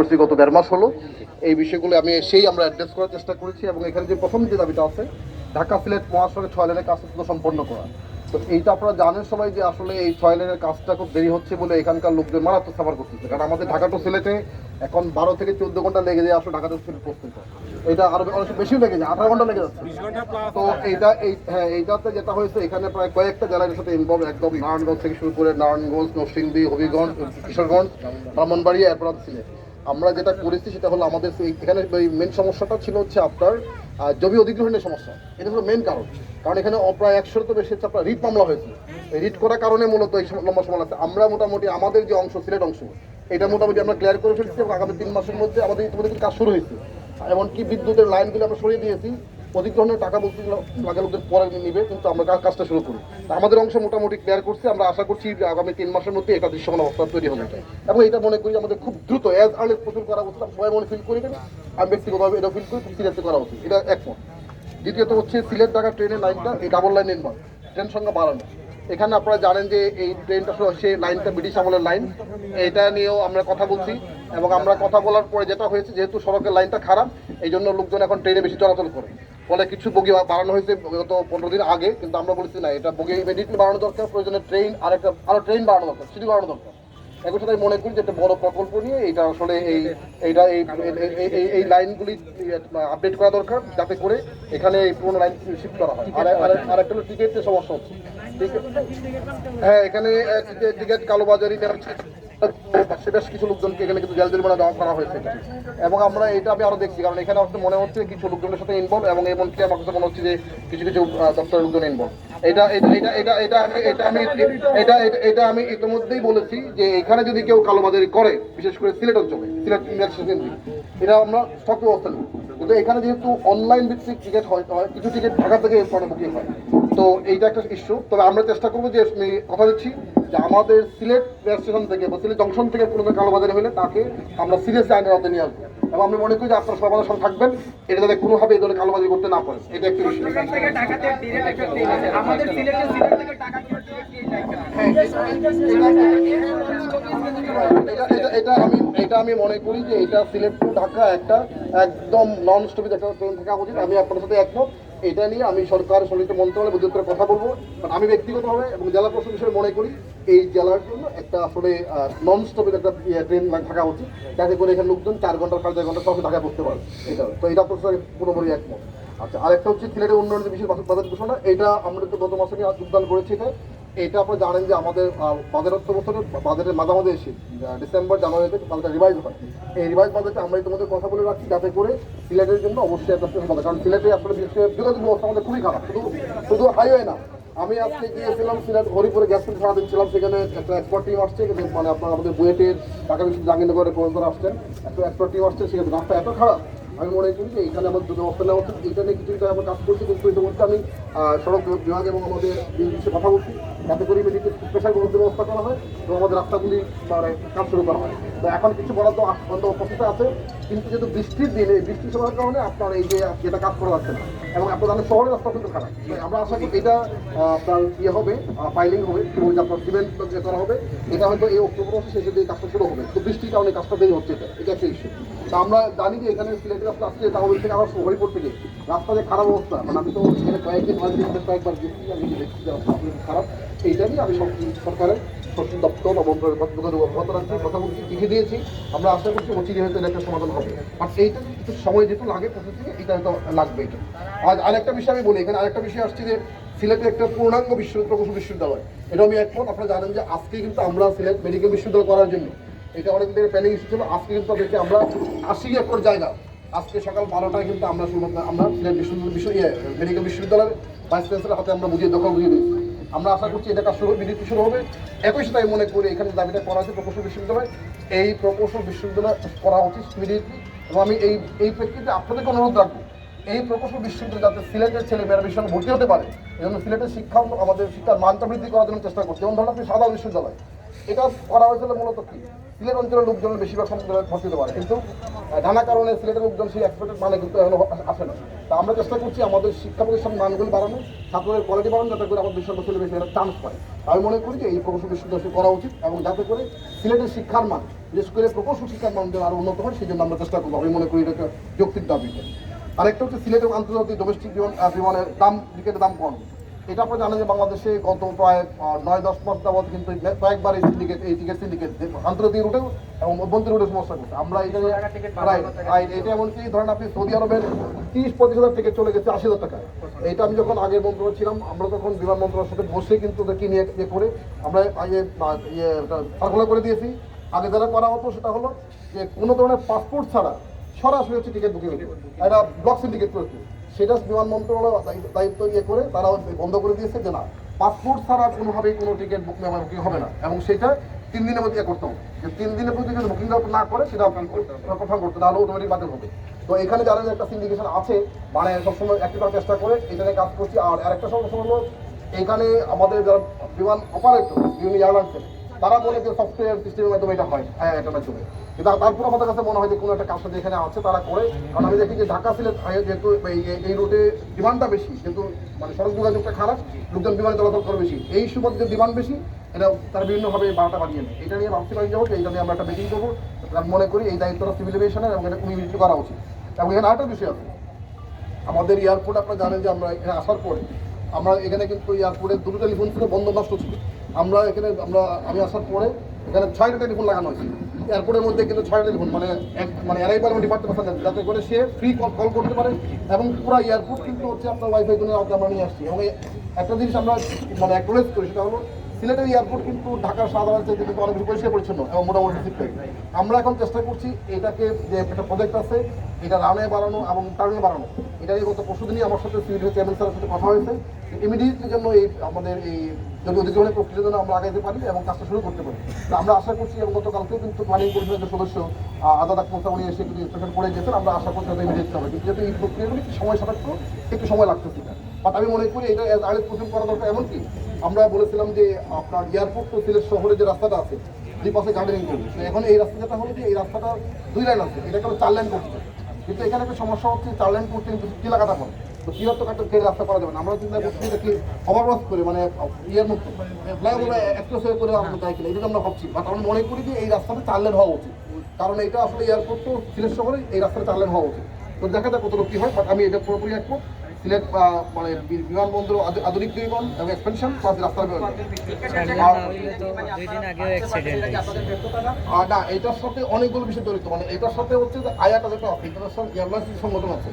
করছি গত দেড় মাস হলো। এই বিষয়গুলো আমি সেই আমরা অ্যাড্রেস করার চেষ্টা করেছি এবং এখানে যে প্রথম যে দাবিটা আছে ঢাকা সিলেট মহাসড়কে ছয় লেনের কাজ সম্পন্ন করা। তো এইটা আপনারা জানেন সবাই যে আসলে এই ছয় লেনের কাজটা খুব দেরি হচ্ছে বলে এখানকার লোকদের মারাত্মক সাফার করতেছে। কারণ আমাদের ঢাকা টু সিলেটে এখন বারো থেকে চোদ্দ ঘণ্টা লেগে যায় আসলে ঢাকা টু সিলেট পৌঁছতে। এটা আরও অনেক বেশিও লেগে যায় আঠারো ঘণ্টা লেগে যাচ্ছে। তো এইটা এই হ্যাঁ এইটাতে যেটা হয়েছে এখানে প্রায় কয়েকটা জেলার সাথে ইনভলভ একদম নারায়ণগঞ্জ থেকে শুরু করে নারায়ণগঞ্জ নরসিংদী হবিগঞ্জ কিশোরগঞ্জ ব্রাহ্মণবাড়িয়া এরপর সিলেট। আমরা যেটা করেছি সেটা হলো আমাদের এখানে মেন সমস্যাটা ছিল হচ্ছে আপনার জমি অধিগ্রহণের সমস্যা। এটা হলো মেন কারণ। কারণ এখানে প্রায় একশোর তো বেশি হচ্ছে আপনার রিট মামলা হয়েছে। রিট করার কারণে মূলত এই লম্বা সময় লাগছে আমরা মোটামুটি আমাদের যে অংশ, সিলেট অংশ, এটা মোটামুটি আমরা ক্লিয়ার করে ফেলছি এবং আগামী তিন মাসের মধ্যে আমাদের ইতিমধ্যে কাজ শুরু হয়েছে। এমনকি বিদ্যুতের লাইনগুলো আমরা সরিয়ে দিয়েছি। অধিগ্রহণের টাকা বলতে লাগে লোকদের পরে নিবে, কিন্তু আমরা কাজটা শুরু করি। আমাদের অংশ মোটামুটি ক্লিয়ার করছি, আমরা আশা করছি আগামী তিন মাসের মধ্যে এটা দৃশ্যমান অবস্থা তৈরি হবে। এবং এটা মনে করি আমাদের খুব দ্রুত অ্যাজ আর্লি প্রচুর করা উচিত, সবাই মনে ফিল করি আমি ব্যক্তিগতভাবে এটা ফিল করি সিরিয়াসলি করা উচিত। এটা একমত দ্বিতীয়ত হচ্ছে সিলেট ঢাকা ট্রেনের লাইনটা, এই ডাবল লাইন নির্মাণ, ট্রেন সংখ্যা বাড়ানো। এখানে আপনারা জানেন যে এই ট্রেনটা সেই লাইনটা ব্রিটিশ আমলের লাইন এটা নিয়েও আমরা কথা বলছি, এবং আমরা কথা বলার পরে যেটা হয়েছে, যেহেতু সড়কের লাইনটা খারাপ এই জন্য লোকজন এখন ট্রেনে বেশি চলাচল করে। ফলে কিছু বগি বাড়ানো হয়েছে গত পনেরো দিন আগে কিন্তু আমরা বলেছি না এটা বগি ইমিডিয়েটলি বাড়ানো দরকার প্রয়োজনে ট্রেন আর একটা আরও ট্রেন বাড়ানো দরকার সিটি বাড়ানো দরকার। একই সাথে মনে করি যে একটা বড় প্রকল্প নিয়ে এটা আসলে এই এইটা এই এই- লাইনগুলি আপডেট করা দরকার যাতে করে এখানে এই পুরোনো লাইন শিফট করা হয়। আর আর- একটা হলো টিকিটের সমস্যা হচ্ছে। ঠিক হ্যাঁ এখানে টিকিট কালোবাজারি নেওয়া হচ্ছে সে বেশ কিছু লোকজনকে এখানে কিন্তু জেল জরিমানা দেওয়া করা হয়েছে। এবং আমরা এটা আমি আরও দেখছি, কারণ এখানে আসলে মনে হচ্ছে কিছু লোকজনের সাথে ইনভলভ এবং এমনকি আমার কাছে মনে হচ্ছে যে কিছু কিছু দপ্তরের লোকজন ইনভলভ এটা এটা এটা এটা আমি এটা আমি, এটা, এটা- আমি ইতিমধ্যেই বলেছি যে এখানে যদি কেউ কালোবাজারি করে, বিশেষ করে সিলেট অঞ্চলে, সিলেট এটা আমরা স্টক ব্যবস্থা নেব। কিন্তু এখানে যেহেতু অনলাইন ভিত্তিক টিকিট হয় কিছু টিকিট ঢাকা থেকে বুকিং হয়। তো এইটা একটা ইস্যু তবে আমরা চেষ্টা করব যে কথা দিচ্ছি। যে আমাদের সিলেট স্টেশন থেকে বা সিলেট জংশন থেকে কোনো কালোবাজারে হলে তাকে আমরা সিরিয়াস আইনের আওতায় নিয়ে আসব। এবং আমি মনে করি যে আপনারা আমাদের সঙ্গে থাকবেন এটা যাতে কোনোভাবে এই ধরনের কালোবাজারি করতে না পারে। এটা একটা বিষয়? হ্যাঁ, এটা আমি এটা আমি মনে করি যে এটা সিলেট টু ঢাকা একটা একদম নন স্টপিজ একটা ট্রেন থাকা উচিত আমি আপনার সাথে একমত। এটা নিয়ে আমি সরকার সলিত মন্ত্রণালয় বুঝতে কথা বলব। আমি ব্যক্তিগতভাবে এবং জেলা প্রশাসন হিসেবে মনে করি এই জেলার জন্য একটা আসলে নন স্টপেজ একটা ইয়ে, ট্রেন থাকা উচিত। যাতে করে এখানে লোকজন চার ঘণ্টা সাড়ে চার ঘণ্টা সব ঢাকা করতে পারে। এটা তো এটা আপনার পুরোপুরি একমত। আচ্ছা আরেকটা হচ্ছে সিলেটের উন্নয়নের বিশেষ বাজার ঘোষণা এটা আমরা তো গত মাসে যোগদান করেছি এটা। এটা আপনারা জানেন যে আমাদের বাজেট অর্থ বছরের বাজেটের মাঝামাঝি এসে ডিসেম্বর জানুয়ারিতে বাজেটটা রিভাইজ হয়। এই রিভাইজ বাজেটে আমরা তোমাদের কথা বলে রাখছি যাতে করে সিলেটের জন্য অবশ্যই একটা কারণ সিলেটে আসলে বিশেষ যোগাযোগ ব্যবস্থা আমাদের খুবই খারাপ। শুধু শুধু হাইওয়ে না আমি আজকে গিয়েছিলাম সিলেট হরিপুরে স্টেশন সারাদিন ছিলাম সেখানে একটা এক্সপার্ট টিম আসছে মানে আপনার আমাদের বুয়েটের ঢাকা বিশ্ব জাহাঙ্গীরনগরের প্রফেসর আসছেন। একটা এক্সপার্ট টিম আসছে, সেখানে রাস্তা এত খারাপ, আমি মনে করি যে এখানে আমার দুটো ব্যবস্থা নেওয়া উচিত এখানে নিয়ে কিছু কিছু আমরা কাজ করছি, কিন্তু ইতিমধ্যে আমি সড়ক বিভাগ এবং আমাদের কথা বলছি। যাতে করে মেডিকেল স্পেশাল কোনো ব্যবস্থা করা হয় এবং আমাদের রাস্তাগুলি মানে কাজ শুরু করা হয়। তো এখন কিছু বরাদ্দ প্রসেসে আছে, কিন্তু যেহেতু বৃষ্টির দিনে বৃষ্টি সময়ের কারণে আপনার এই যে যেটা কাজ করা যাচ্ছে না এবং আপনার শহরের রাস্তা কিন্তু খারাপ। আমরা আশা করি এটা আপনার ইয়ে হবে ফাইলিং হবে বলছি আপনার সিমেন্ট যে করা হবে, এটা হয়তো এই অক্টোবর মাসে শেষে দিয়ে কাজটা শুরু হবে। তো বৃষ্টির কারণে কাজটা দেরি হচ্ছে এটা এটা একটা ইস্যু তা আমরা জানি যে এখানে সিলেটের রাস্তা আসছে তাহলে থেকে আবার হরিপুর থেকে। রাস্তা যে খারাপ অবস্থা মানে আমি তো এখানে কয়েকদিন কয়েকদিন কয়েকবার গেছি আমি দেখছি যে রাস্তা খারাপ। এইটা নিয়ে আমি সরকারের শক্তি দপ্তর কথা অব্যাহত রাখছি কথা বলছি, চিঠি দিয়েছি। আমরা আশা করছি অচিরে হয়তো একটা সমাধান হবে। আর এইটা কিছু সময় যেহেতু লাগে প্রসেসিংয়ে এটা হয়তো লাগবে এটা। আর আরেকটা বিষয় আমি বলি, এখানে আরেকটা বিষয় আসছে যে, সিলেটে একটা পূর্ণাঙ্গ বিশ্ব প্রকৌশল বিশ্ববিদ্যালয়। এটা আমি একমত আপনারা জানেন যে আজকে কিন্তু আমরা সিলেট মেডিকেল বিশ্ববিদ্যালয় করার জন্য, এটা অনেক দিনের প্ল্যানিং ছিল, আজকে কিন্তু তাদেরকে আমরা আশি একর জায়গা। আজকে সকাল বারোটায় কিন্তু আমরা শুধুমাত্র আমরা সিলেট বিশ্ববিদ্যালয় বিশ্ব মেডিকেল বিশ্ববিদ্যালয়ের ভাইস চ্যান্সেলের হাতে আমরা বুঝিয়ে দখল বুঝিয়ে দিয়েছি। আমরা আশা করছি এটা কাজ শুরু হবে বিদ্যুৎ শুরু হবে। একই সাথে আমি মনে করি এখানে দাবিটা করা হয়েছে প্রকৌশল বিশ্ববিদ্যালয়। এই প্রকৌশল বিশ্ববিদ্যালয় করা উচিত ইমিডিয়েটলি এবং আমি এই এই প্রেক্ষিতে আপনাদেরকে অনুরোধ রাখব, এই প্রকৌশল বিশ্ববিদ্যালয় যাতে সিলেটের ছেলে মেয়েরা বিশ্ববিদ্যালয় ভর্তি হতে পারে এই জন্য সিলেটের শিক্ষা আমাদের শিক্ষার মানটা বৃদ্ধি করার জন্য চেষ্টা করছি। যেমন ধরুন আপনি সাদা বিশ্ববিদ্যালয় এটা করা হয়েছিল মূলত কি? সিলেট অঞ্চলের লোকজনের বেশিরভাগ ভর্তি হতে পারে, কিন্তু নানা কারণে সিলেটের লোকজন সেই এক্সপেক্টেড মানে কিন্তু এখনও আসে না। তা আমরা চেষ্টা করছি আমাদের শিক্ষা প্রতিষ্ঠান মানগুলি বাড়ানো ছাত্রদের কোয়ালিটি বাড়ানো যাতে করে আমাদের বিশ্ববিদ্যালয় ছেলে মেয়েরা চান্স পায়। আমি মনে করি যে এই প্রকৌশল বিশ্ববিদ্যালয় করা উচিত এবং যাতে করে সিলেটের শিক্ষার মান, বিশেষ করে প্রকৌশল শিক্ষার মানদের আরও উন্নত হয় সেই জন্য আমরা চেষ্টা করব। আমি মনে করি এটা যৌক্তিক দাবি আরেকটা হচ্ছে সিলেট এবং আন্তর্জাতিক ডোমেস্টিক বিমান বিমানের দাম, টিকিটের দাম কম। এটা আপনারা জানেন যে বাংলাদেশে গত প্রায় নয় দশ মাস যাবৎ কিন্তু কয়েকবার এই সিন্ডিকেট এই টিকিট সিন্ডিকেট আন্তর্জাতিক রুটেও এবং অভ্যন্তরীণ রুটে সমস্যা করছে। আমরা এটা এটা এমনকি ধরেন আপনি সৌদি আরবের তিরিশ পঁচিশ হাজার টিকিট চলে গেছে আশি হাজার টাকায় এটা আমি যখন আগের মন্ত্রণালয় ছিলাম আমরা তখন বিমান মন্ত্রণালয়ের সাথে বসে কিন্তু ওদেরকে নিয়ে ইয়ে করে আমরা ইয়ে সার্কুলার করে দিয়েছি। আগে যারা করা হতো সেটা হলো যে কোনো ধরনের পাসপোর্ট ছাড়া সরাসরি হচ্ছে টিকিট বুকিং একটা ব্লক সিন্ডিকেট করেছে। সেটা বিমান মন্ত্রণালয় দায়িত্ব- ইয়ে করে তারা বন্ধ করে দিয়েছে যে না পাসপোর্ট ছাড়া কোনোভাবেই কোনো টিকিট বুক বুকিং হবে না। এবং সেটা তিন দিনের মধ্যে করতে হবে। যে তিন দিনের মধ্যে যদি বুকিং না করে সেটা কনফার্ম করতে তাহলে অটোমেটিক বাতিল হবে। তো এখানে যারা যে একটা সিন্ডিকেশন আছে মানে সবসময় একটি করার চেষ্টা করে এটা কাজ করছি। আর আরেকটা সমস্যা হলো, এখানে আমাদের যারা বিমান অপারেটর বিভিন্ন এয়ারলাইন্সের তারা বলে যে সফটওয়্যার সিস্টেমের মাধ্যমে এটা হয় হ্যাঁ এটা মাধ্যমে। কিন্তু তারপর আমাদের কাছে মনে হয় যে কোনো একটা কাজ যেখানে আছে, তারা করে। কারণ আমি দেখি যে ঢাকা, সিলেট যেহেতু এই- রুটে ডিমান্ডটা বেশি কিন্তু মানে সড়ক যোগাযোগটা খারাপ, লোকজন বিমানে চলাচল করে বেশি। এই সুবাদে যে ডিমান্ড বেশি, এটা তারা বিভিন্নভাবে বারোটা বাড়িয়ে নেয়। এটা নিয়ে ভাবছি পাই যাব এইটা নিয়ে আমরা একটা মিটিং করব। মনে করি এই দায়িত্বটা সিভিল এভিয়েশনের এবং এটা ইমিডিয়েটলি করা উচিত। এবং এখানে আরেকটা বিষয় আছে। আমাদের এয়ারপোর্ট আপনারা জানেন যে আমরা এখানে আসার পরে, আমরা এখানে কিন্তু এয়ারপোর্টে দুটো টেলিফোন ছিল বন্ধ নষ্ট ছিল। আমরা এখানে, আমরা, আমি আসার পরে এখানে ছয়টা টেলিফোন লাগানো হয়েছে। এয়ারপোর্টের মধ্যে কিন্তু ছয়টা টেলিফোন মানে এক মানে অ্যারাইভাল এবং ডিপার্টমেন্ট পাঠানো যাতে করে সে ফ্রি কল কল করতে পারে এবং পুরো এয়ারপোর্ট কিন্তু হচ্ছে আপনার ওয়াইফাই জন্য আমরা নিয়ে আসছি। এবং একটা জিনিস আমরা মানে অ্যাকনোলেজ করি, সেটা হলো সিলেটের এয়ারপোর্ট কিন্তু ঢাকার সাধারণ চাইতে কিন্তু অনেক বেশি পরিষ্কার পরিচ্ছন্ন এবং মোটামুটি ঠিক আমরা এখন চেষ্টা করছি এটাকে যে একটা প্রজেক্ট আছে, এটা রানে বাড়ানো এবং টার্নে বাড়ানো। এটা নিয়ে গত পরশু দিনই আমার সাথে সিভিল চেয়ারম্যান স্যারের সাথে কথা হয়েছে ইমিডিয়েটলি জন্য এই আমাদের এই যদি অধিগ্রহণের প্রক্রিয়ার জন্য আমরা আগাইতে পারি এবং কাজটা শুরু করতে পারি। আমরা আশা করছি এবং গতকালকেও কিন্তু প্ল্যানিং পরিষদের সদস্য আজাদ আকমল উনি এসে কিন্তু ইনস্ট্রাকশন করে গেছেন। আমরা আশা করছি হয়তো ইমিডিয়েট হবে। কিন্তু যেহেতু এই প্রক্রিয়াগুলি সময় সাপেক্ষ, একটু সময় লাগতেছে বাট আমি মনে করি এটা আগে প্রথম করা দরকার। এমনকি আমরা বলেছিলাম যে আপনার এয়ারপোর্ট তো সিলেট শহরে যে রাস্তাটা আছে, দুই পাশে গার্ডেনিং করবে। এখন এই রাস্তা যেটা হলো যে এই রাস্তাটা দুই লাইন আছে। এটাকে চার লাইন করতে। কিন্তু এখানে একটা সমস্যা হচ্ছে চার লাইন করতে কিন্তু কিলা পড়ে তো কিলার তো কাটা কেটে রাস্তা করা যাবে না। আমরা চিন্তা করছি এটা কি করে মানে ইয়ের মতো ফ্লাইওভার এক্সপ্রেস হয়ে করে আমরা যাই কিনা এটা আমরা ভাবছি। বাট আমরা মনে করি যে এই রাস্তাটা চার লেন হওয়া উচিত। কারণ এটা আসলে এয়ারপোর্ট তো, সিলেট শহরে এই রাস্তাটা চার লেন হওয়া উচিত। তো দেখা যাক কতটুকু কি হয় বাট আমি এটা পুরোপুরি একমত। সিলেট মানে বিমানবন্দর আধুনিকীকরণ এবং এক্সপেনশন প্লাস রাস্তার দিন আগেও অ্যাক্সিডেন্ট আর না? এটার সাথে অনেকগুলো বিষয় জড়িত। মানে এটার সাথে হচ্ছে যে আয়াটা যেটা আছে ইন্টারন্যাশনাল এয়ারলাইন্স সংগঠন আছে।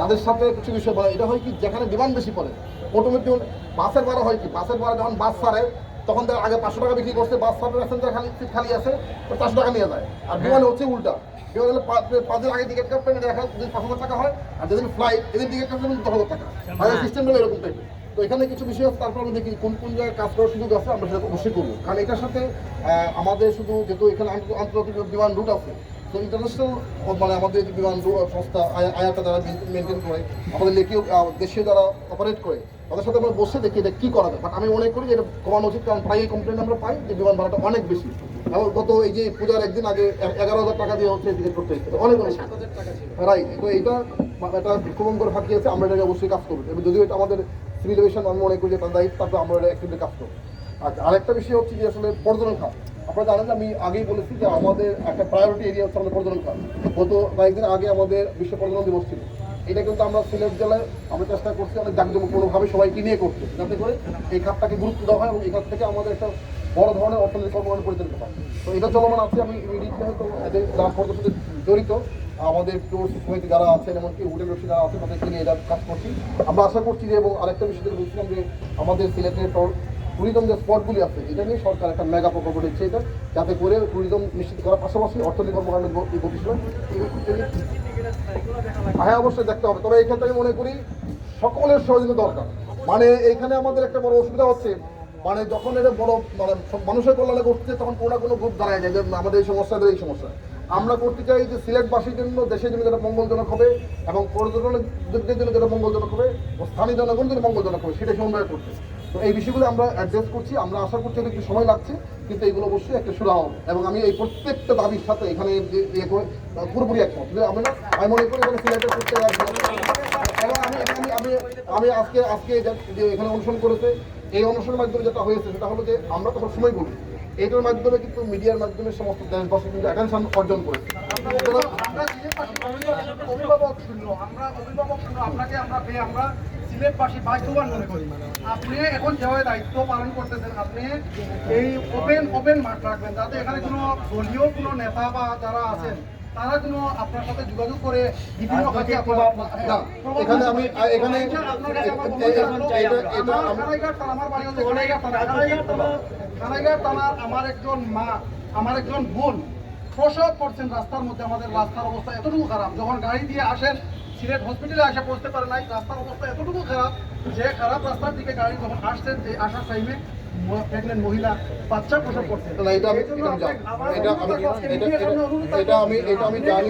তাদের সাথে কিছু বিষয় বলা এটা হয় কি যেখানে বিমান বেশি পড়ে অটোমেটিক বাসের ভাড়া হয় কি বাসের ভাড়া যখন বাস ছাড়ে তখন তার আগে পাঁচশো টাকা বিক্রি করছে বাস ছাড়ে প্যাসেঞ্জার খালি সিট খালি আছে তো চারশো টাকা নিয়ে যায় আর বিমানে হচ্ছে উল্টা বিমানে পাঁচ দিন আগে টিকিট কাটবেন দেখা যদি পাঁচ হাজার টাকা হয় আর যেদিন ফ্লাইট এদিন টিকিট কাটবেন দশ হাজার টাকা মানে সিস্টেম হলো এরকম টাইপের তো এখানে কিছু বিষয় আছে তারপর আমরা দেখি কোন কোন জায়গায় কাজ করার সুযোগ আছে আমরা সেটা অবশ্যই করব কারণ এটার সাথে আমাদের শুধু যেহেতু এখানে আন্ত- আন্তর্জাতিক বিমান রুট আছে তো ইন্টারন্যাশনাল মানে আমাদের বিমান সংস্থা আয়া- আয়াটা যারা মেনটেন করে আমাদের আহ, দেশীয় যারা অপারেট করে তাদের সাথে আমরা বসে দেখি এটা কী করা যায়। বাট আমি মনে করি যে এটা কমানো উচিত কারণ প্রায় কমপ্লেন আমরা পাই যে বিমান ভাড়াটা অনেক বেশি। এবং গত এই যে পূজার একদিন আগে এগারো হাজার টাকা দিয়ে হচ্ছে টিকিট করতে হচ্ছে অনেক অনেক। রাইট তো এটা এটা বিক্ষোভন করে ফাঁকি আছে আমরা এটাকে অবশ্যই কাজ করব। এবং যদিও এটা আমাদের সিভিল এভিয়েশন আমি মনে করি যে তার দায়িত্ব তারপরে আমরা এটা অ্যাক্টিভলি কাজ করব। আচ্ছা আরেকটা বিষয় হচ্ছে যে আসলে পর্যটন খাত। আপনারা জানেন যে আমি আগেই বলেছি যে আমাদের একটা প্রায়োরিটি এরিয়া হচ্ছে আমাদের পর্যটন খাত। গত কয়েকদিন আগে আমাদের বিশ্ব পর্যটন দিবস ছিল। এটা কিন্তু আমরা সিলেট জেলায় আমরা চেষ্টা করছি অনেক জাঁকজমকপূর্ণভাবে সবাইকে নিয়ে করতে। যাতে করে এই খাতটাকে গুরুত্ব দেওয়া হয় এবং এই খাত থেকে আমাদের একটা বড় ধরনের অর্থনৈতিক কর্মকাণ্ড পরিচালিত হয়। তো এটা চলমান আছে, আমি ইমিডিয়েটলি এদের পর্যটনের সাথে জড়িত। আমাদের ট্যুর সমিতি যারা আছেন এমনকি হোটেল ব্যবসা যারা আছে, তাদেরকে নিয়ে এটা কাজ করছি। আমরা আশা করছি যে, এবং আরেকটা বিষয় বলছিলাম যে, আমাদের সিলেটের ট্যুরিজম যে স্পটগুলি আছে, এটা নিয়ে সরকার একটা মেগা প্রকল্প দিচ্ছে এটা, যাতে করে ট্যুরিজম নিশ্চিত করার পাশাপাশি অর্থনৈতিক কর্মকাণ্ড গতিশীল হ্যাঁ। অবশ্যই দেখতে হবে। তবে এই ক্ষেত্রে আমি মনে করি সকলের সহযোগিতা দরকার। মানে এইখানে আমাদের একটা বড় অসুবিধা হচ্ছে মানে যখন এটা বড় মানে মানুষের কল্যাণে করছে তখন কোনো না কোনো গ্রুপ দাঁড়ায় যায় যে আমাদের এই সমস্যা এই সমস্যা। আমরা করতে চাই যে, সিলেটবাসীর জন্য, দেশের জন্য যেটা মঙ্গলজনক হবে এবং পর্যটনের জন্য যেটা মঙ্গলজনক হবে, ও স্থানীয় জনগণের জন্য মঙ্গলজনক হবে, সেটা সমন্বয় করছে তো এই বিষয়গুলো আমরা অ্যাডজাস্ট করছি। আমরা আশা করছি একটু সময় লাগছে কিন্তু এগুলো অবশ্যই একটা সুরাহ এবং আমি এই প্রত্যেকটা দাবির সাথে এখানে করে পুরোপুরি একমত। আমি না আমি মনে করি এখানে সিলেটের প্রত্যেক এবং আমি আমি আমি আমি আজকে আজকে যে- এখানে অনুসরণ করেছে এই অনুসরণের মাধ্যমে যেটা হয়েছে সেটা হলো যে আমরা তো সময় বলি এইটার মাধ্যমে কিন্তু মিডিয়ার মাধ্যমে সমস্ত দেশবাসী কিন্তু অ্যাটেনশন অর্জন করেছে সিলেটবাসী অভিভাবক- অভিভাবক শূন্য আমরা অভিভাবক শূন্য আপনাকে আমরা পেয়ে আমরা সিলেটবাসী ভাগ্যবান মনে করি। আপনি এখন যেভাবে দায়িত্ব পালন করতেছেন আপনি এই ওপেন ওপেন মাঠ রাখবেন। যাতে এখানে কোনো দলীয় কোনো নেতা বা যারা আছেন তারা কোনো আপনার সাথে যোগাযোগ করে বিভিন্ন কাজে এখানে আমি এখানে আমার একজন মা আমার একজন বোন। প্রসব করছেন রাস্তার মধ্যে আমাদের রাস্তার অবস্থা এতটুকু খারাপ। যখন গাড়ি দিয়ে আসেন সিলেট হসপিটালে আসে পৌঁছতে পারে নাই রাস্তার অবস্থা এতটুকু খারাপ যে খারাপ রাস্তার দিকে গাড়ি যখন আসছেন যে আসার টাইমে প্রেগনেন্ট মহিলা বাচ্চা প্রসব করছে। না, এটা আমি- এটা আমি। এটা আমি- এটা- এটা জানি।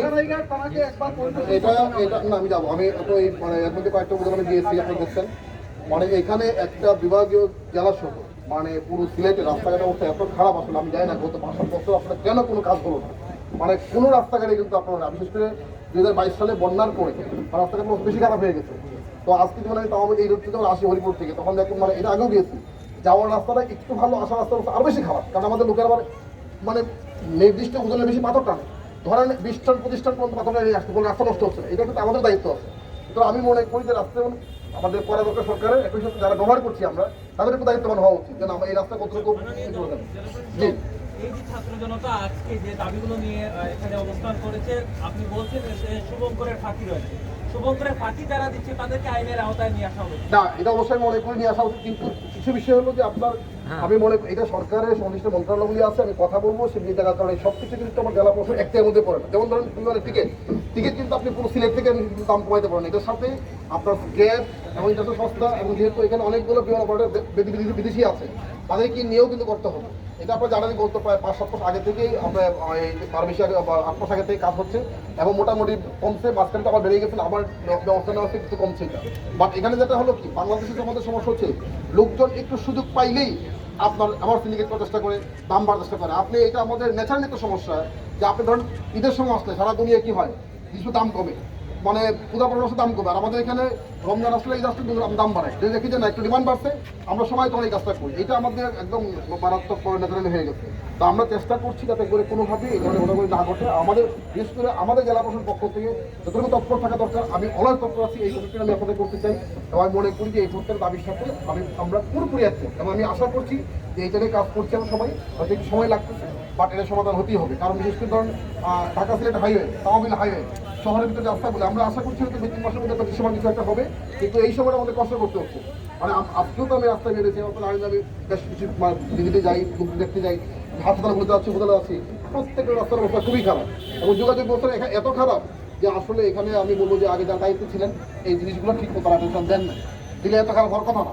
এটা এটা না যাব। আমি তো এই মানে এর মধ্যে কয়েকটা উদাহরণ দিয়েছি আপনি দেখছেন মানে এখানে একটা বিভাগীয় জেলা সহ মানে পুরো সিলেটের রাস্তাঘাটের অবস্থা এত খারাপ আসলে, আমি জানি না গত পাঁচ সাত বছর আপনার কেন কোনো কাজ হলো না। মানে কোনো রাস্তাঘাটে কিন্তু আপনারা, বিশেষ করে দুই হাজার বাইশ সালে বন্যার পরে রাস্তাঘাট বেশি খারাপ হয়ে গেছে। তো আজকে তাও আমি এই রোড থেকে যখন আসি হরিপুর থেকে, তখন দেখুন মানে এটা আগেও গিয়েছি। যাওয়ার রাস্তাটা একটু ভালো, আসার রাস্তা আরও বেশি খারাপ। কারণ আমাদের লোকের আবার মানে নির্দিষ্ট ওজনের বেশি পাথর টানে। ধরেন বিশ টন, পঁচিশ পর্যন্ত পাথর আসতে রাস্তা নষ্ট হচ্ছে এটা কিন্তু আমাদের দায়িত্ব আছে। তো আমি মনে করি যে রাস্তা আমাদের করা দরকার সরকারের একই সাথে যারা ব্যবহার করছি আমরা তাদের একটু দায়িত্ববান হওয়া উচিত যেন আমরা এই রাস্তা কতটুকু জি। এই যে ছাত্র জনতা আজকে যে দাবিগুলো নিয়ে এখানে অবস্থান করেছে আপনি বলছেন যে শুভঙ্করের ফাঁকি রয়েছে। শুভঙ্করের ফাঁকি যারা দিচ্ছে তাদেরকে আইনের আওতায় নিয়ে আসা হবে না এটা অবশ্যই মনে করে নিয়ে আসা উচিত কিন্তু কিছু বিষয় হলো যে আপনার আমি মনে এটা সরকারের সংশ্লিষ্ট মন্ত্রণালয়গুলি আছে, আমি কথা বলব, সে নিয়ে দেখার কারণে সব কিছু কিন্তু আমার জেলা প্রশাসন একটার মধ্যে পড়ে না। যেমন ধরেন বিমানের টিকিট টিকিট কিন্তু আপনি পুরো সিলেট থেকে দাম কমাইতে পারেন এটার সাথে আপনার গ্যাস এবং এটা তো সস্তা, এবং যেহেতু এখানে অনেকগুলো বিমান অপারেটর বিদেশি আছে, তাদেরকে নিয়েও কিন্তু করতে হবে। এটা আপনার জানানি গত প্রায় পাঁচ সাত মাস আগে থেকেই আমরা তার বেশি আগে আট মাস আগে থেকে কাজ হচ্ছে এবং মোটামুটি কমছে, মাঝখানে তো আবার বেড়ে গেছে আবার ব্যবস্থা নেওয়া হচ্ছে, কিছু কমছে বাট এখানে যেটা হলো কি, বাংলাদেশে যে আমাদের সমস্যা হচ্ছে, লোকজন একটু সুযোগ পাইলেই আপনার, আমার সিন্ডিকেট করার চেষ্টা করে, দাম বাড়ার চেষ্টা করে। আপনি এটা আমাদের ন্যাচারাল একটা সমস্যা যে আপনি ধরেন ঈদের সময় আসলে সারা দুনিয়া কি হয়, কিছু দাম কমে। মানে পূজা পরবর্তী দাম কমে। আর আমাদের এখানে রমজান আসলে এই আসলে দাম বাড়ায়। যদি দেখি যে না, একটু ডিমান্ড বাড়ছে, আমরা সবাই তখন এই কাজটা করি। এটা আমাদের একদম মারাত্মক ন্যাচারালি হয়ে গেছে। তো আমরা চেষ্টা করছি যাতে করে কোনোভাবেই এই ধরনের ঘটনাগুলি না ঘটে। আমাদের, বিশেষ করে আমাদের জেলা প্রশাসন পক্ষ থেকে যতটুকু তৎপর থাকা দরকার, আমি অলয় তৎপর আছি, এই কমিটিটা আমি আপনাদের করতে চাই। এবং আমি মনে করি যে এই প্রত্যেক দাবির সাথে আমি, আমরা পুরোপুরি একমত। এবং আমি আশা করছি যে এইটা নিয়ে কাজ করছি আমরা সবাই। হয়তো সময় লাগতেছে। বাট এটা সমাধান হতেই হবে। কারণ বিশেষ করে ধরুন ঢাকা সিলেট হাইওয়ে তামিল হাইওয়ে শহরের ভিতরে রাস্তাগুলো আমরা আশা করছি হয়তো দু তিন মাসের মধ্যে একটা কিছু একটা হবে, কিন্তু এই সময়টা আমাদের কষ্ট করতে হচ্ছে। মানে আজকেও তো আমি রাস্তায় বেরিয়েছি, আমার আমি আমি বেশ কিছু দিদিতে যাই দেখতে যাই হাসপাতাল ঘুরতে যাচ্ছি, হোটেলে আছি, প্রত্যেকটা রাস্তার অবস্থা খুবই খারাপ। এবং যোগাযোগ ব্যবস্থা এখা- এত খারাপ যে আসলে এখানে আমি বলব যে আগে যার দায়িত্ব ছিলেন, এই জিনিসগুলো ঠিক মতো অ্যাটেনশন দেন না দিলে এত খারাপ হওয়ার কথা না।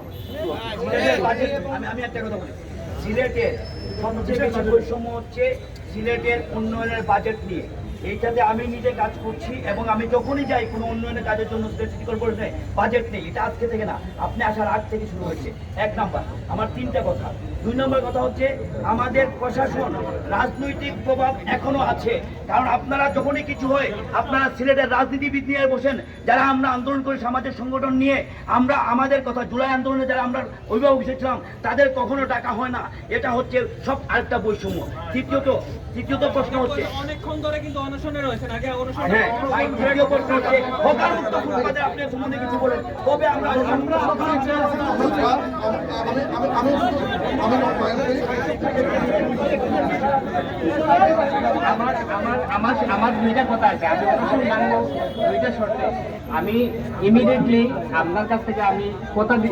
সবচেয়ে বেশি বৈষম্য হচ্ছে সিলেটের উন্নয়নের বাজেট নিয়ে। এইটাতে আমি নিজে কাজ করছি এবং আমি যখনই যাই কোনো উন্নয়নের কাজের জন্য সিটি কর্পোরেশনে বাজেট নেই, এটা আজকে থেকে না, আপনি আসার আগ থেকে শুরু হয়েছে। এক নাম্বার, আমার তিনটা কথা। দুই নম্বর কথা হচ্ছে, আমাদের প্রশাসন রাজনৈতিক প্রভাব এখনও আছে। কারণ আপনারা যখনই কিছু হয়, আপনারা সিলেটের রাজনীতিবিদ নিয়ে বসেন, যারা আমরা আন্দোলন করি সমাজের সংগঠন নিয়ে, আমরা আমাদের কথা, জুলাই আন্দোলনে যারা আমরা অভিভাবক এসেছিলাম, তাদের কখনো টাকা হয় না। এটা হচ্ছে সব আরেকটা বৈষম্য। তৃতীয়ত তৃতীয়ত প্রশ্ন হচ্ছে অনেকক্ষণ ধরে কিন্তু অনশনে রয়েছেন আগে অনশনে হ্যাঁ, আপনি সম্বন্ধে কিছু বলেন কবে আমরা আমরা হকারমুক্ত আমি আমি আমি আমি আমার আমার আমার আমার দুইটা কথা আছে আমি মানবো দুইটা শর্তে আমি ইমিডিয়েটলি আপনার কাছ থেকে আমি কথা